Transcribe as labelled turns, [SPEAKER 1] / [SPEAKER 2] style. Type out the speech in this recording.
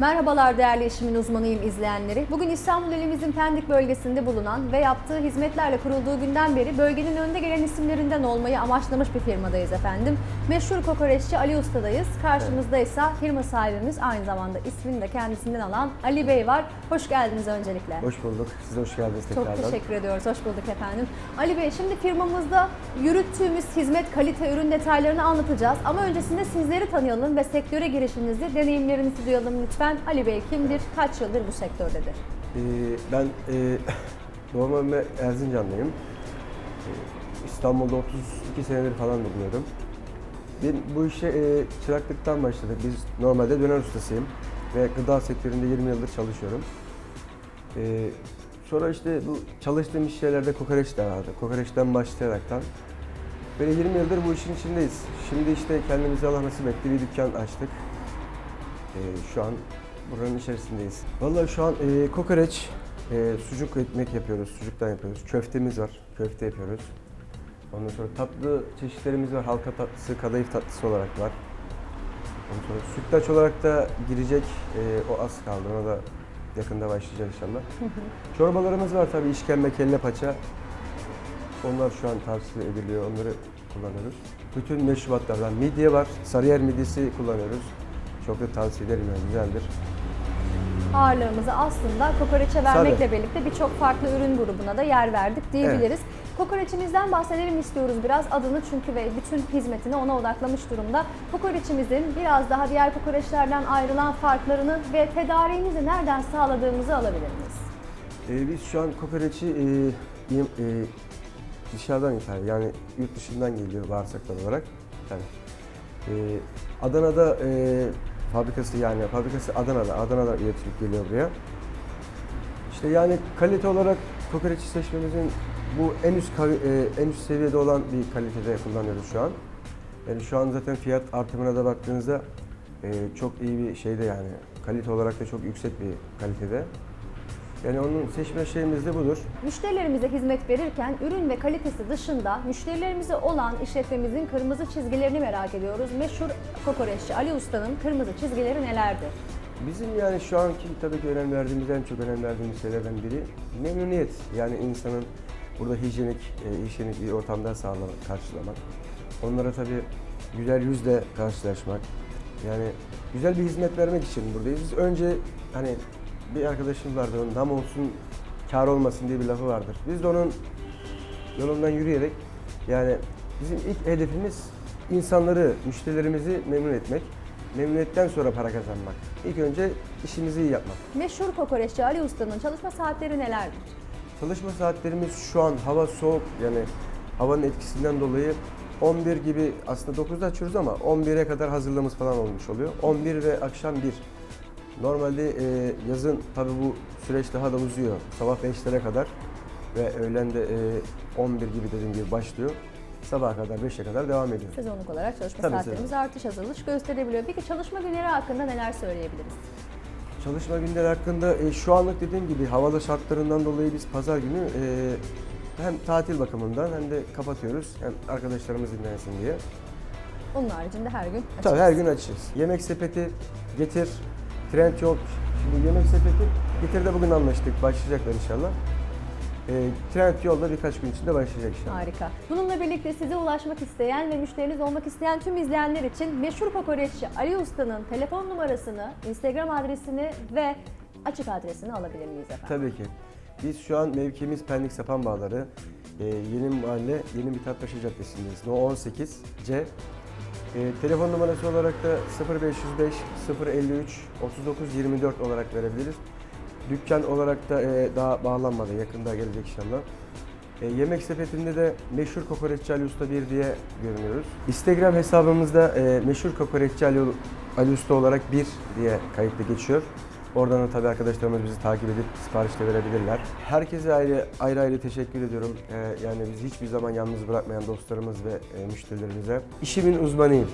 [SPEAKER 1] Merhabalar değerli işimin uzmanıyım izleyenleri. Bugün İstanbul ilimizin Pendik bölgesinde bulunan ve yaptığı hizmetlerle kurulduğu günden beri bölgenin önde gelen isimlerinden olmayı amaçlamış bir firmadayız efendim. Meşhur kokoreççi Ali Usta'dayız. Karşımızda ise firma sahibimiz aynı zamanda ismini de kendisinden alan Ali Bey var. Hoş geldiniz öncelikle.
[SPEAKER 2] Hoş bulduk. Siz hoş geldiniz
[SPEAKER 1] Çok
[SPEAKER 2] tekrardan.
[SPEAKER 1] teşekkür ediyoruz. Hoş bulduk efendim. Ali Bey şimdi firmamızda yürüttüğümüz hizmet, kalite, ürün detaylarını anlatacağız. Ama öncesinde sizleri tanıyalım ve sektöre girişinizi, deneyimlerinizi duyalım lütfen. Ali Bey kimdir? Kaç yıldır bu sektördedir?
[SPEAKER 2] Ee, ben e, doğma ve Erzincanlıyım. Ee, İstanbul'da 32 senedir falan bulunuyorum. Ben bu işe e, çıraklıktan başladık. Biz normalde döner ustasıyım ve gıda sektöründe 20 yıldır çalışıyorum. Ee, sonra işte bu çalıştığım iş yerlerde kokoreç de vardı. Kokoreçten başlayaraktan böyle 20 yıldır bu işin içindeyiz. Şimdi işte kendimize Allah nasip etti bir dükkan açtık. Ee, şu an buranın içerisindeyiz. Vallahi şu an e, kokoreç, e, sucuk ekmek yapıyoruz, sucuktan yapıyoruz. Köftemiz var, köfte yapıyoruz. Ondan sonra tatlı çeşitlerimiz var, halka tatlısı, kadayıf tatlısı olarak var. Ondan sonra sütlaç olarak da girecek, e, o az kaldı. Ona da yakında başlayacak inşallah. Çorbalarımız var tabii, işkembe, kelle paça. Onlar şu an tavsiye ediliyor, onları kullanıyoruz. Bütün meşrubatlardan midye var, sarıyer midyesi kullanıyoruz. Çok da tavsiye ederim yani güzeldir.
[SPEAKER 1] Ağırlığımızı aslında kokoreçe vermekle
[SPEAKER 2] Tabii.
[SPEAKER 1] birlikte birçok farklı ürün grubuna da yer verdik diyebiliriz. Kokoreçimizden bahsedelim istiyoruz biraz adını çünkü ve bütün hizmetini ona odaklamış durumda. Kokoreçimizin biraz daha diğer kokoreçlerden ayrılan farklarını ve tedariğimizi nereden sağladığımızı alabilir miyiz?
[SPEAKER 2] Ee, biz şu an kokoreçi e, e, dışarıdan ithal yani yurt dışından geliyor bağırsaklar olarak. Yani, e, Adana'da e, fabrikası yani fabrikası Adana'da, Adana'da üretilip geliyor buraya. İşte yani kalite olarak kokoreçi seçmemizin bu en üst e, en üst seviyede olan bir kalitede kullanıyoruz şu an. Yani şu an zaten fiyat artımına da baktığınızda e, çok iyi bir şeyde yani kalite olarak da çok yüksek bir kalitede. Yani onun seçme şeyimiz de budur.
[SPEAKER 1] Müşterilerimize hizmet verirken ürün ve kalitesi dışında müşterilerimize olan işletmemizin kırmızı çizgilerini merak ediyoruz. Meşhur kokoreççi Ali Usta'nın kırmızı çizgileri nelerdir?
[SPEAKER 2] Bizim yani şu anki tabii ki önem verdiğimiz en çok önem verdiğimiz şeylerden biri memnuniyet. Yani insanın burada hijyenik, e, hijyenik bir ortamda sağlamak, karşılamak. Onlara tabii güler yüzle karşılaşmak. Yani güzel bir hizmet vermek için buradayız. Biz önce hani bir arkadaşım vardı onun nam olsun kar olmasın diye bir lafı vardır. Biz de onun yolundan yürüyerek yani bizim ilk hedefimiz insanları, müşterilerimizi memnun etmek. Memnuniyetten sonra para kazanmak. İlk önce işimizi iyi yapmak.
[SPEAKER 1] Meşhur kokoreççi Ali Usta'nın çalışma saatleri nelerdir?
[SPEAKER 2] Çalışma saatlerimiz şu an hava soğuk yani havanın etkisinden dolayı 11 gibi aslında 9'da açıyoruz ama 11'e kadar hazırlığımız falan olmuş oluyor. 11 ve akşam 1. Normalde e, yazın tabii bu süreç daha da uzuyor. Sabah 5'lere kadar ve öğlen de e, 11 gibi dediğim gibi başlıyor. Sabaha kadar 5'e kadar devam ediyor.
[SPEAKER 1] Sezonluk olarak çalışma
[SPEAKER 2] Tabii,
[SPEAKER 1] saatlerimiz artış azalış gösterebiliyor. Peki çalışma günleri hakkında neler söyleyebiliriz?
[SPEAKER 2] Çalışma günleri hakkında e, şu anlık dediğim gibi havalı şartlarından dolayı biz pazar günü e, hem tatil bakımından hem de kapatıyoruz. Hem arkadaşlarımız dinlensin diye.
[SPEAKER 1] Onun haricinde her gün açık.
[SPEAKER 2] Tabii her gün açığız. Yemek sepeti getir, trend yok. Şimdi yemek sepeti getir de bugün anlaştık. Başlayacaklar inşallah. E, trend yolda birkaç gün içinde başlayacak inşallah.
[SPEAKER 1] Harika. Bununla birlikte size ulaşmak isteyen ve müşteriniz olmak isteyen tüm izleyenler için meşhur kokoreççi Ali Usta'nın telefon numarasını, Instagram adresini ve açık adresini alabilir miyiz efendim?
[SPEAKER 2] Tabii ki. Biz şu an mevkimiz Pendik Sapan Bağları. Ee, yeni Mahalle, Yeni Mithatpaşa Caddesi'ndeyiz. No 18 C. Ee, telefon numarası olarak da 0505 053 39 24 olarak verebiliriz. Dükkan olarak da e, daha bağlanmadı. Yakında gelecek inşallah. E, yemek sepetinde de meşhur kokoreççi Ali Usta 1 diye görünüyoruz. Instagram hesabımızda e, meşhur kokoreççi Ali, Ali Usta olarak 1 diye kayıtlı geçiyor. Oradan da tabii arkadaşlarımız bizi takip edip sipariş de verebilirler. Herkese ayrı ayrı, ayrı teşekkür ediyorum. E, yani bizi hiçbir zaman yalnız bırakmayan dostlarımız ve e, müşterilerimize. İşimin uzmanıyım.